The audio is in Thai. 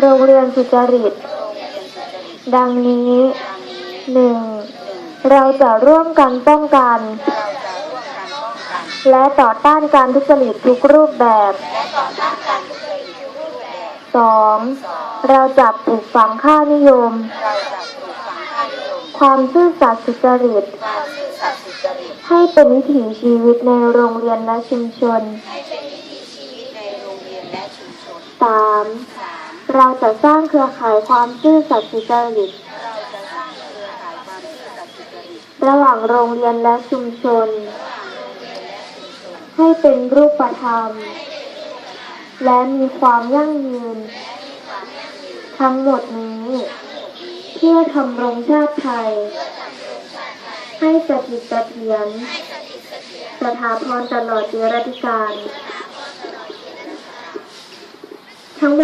โรงเรียนสุจริต ดังนี้หนึ่งเราจะร่วมกันป้องกัน และต่อต้านการทุจริตทุกรูปแบบสองเราจะปลูกฝังค่านิยม ความซื่อสัตย์สุจริต ให้เป็นวิถีชีวิตในโรงเรียนและชุมชนสาม เราจะสร้างเครือข่ายความซื่อสัตย์สุจริต ระหว่างโรงเรียนและชุมชน ให้เป็นรูปธรรม และมีความยั่งยืน ทั้งหมดนี้ เพื่อทำรงชาติไทย ให้สถิตเสถียรสถาพรตลอดเจรติการ ทั้งหม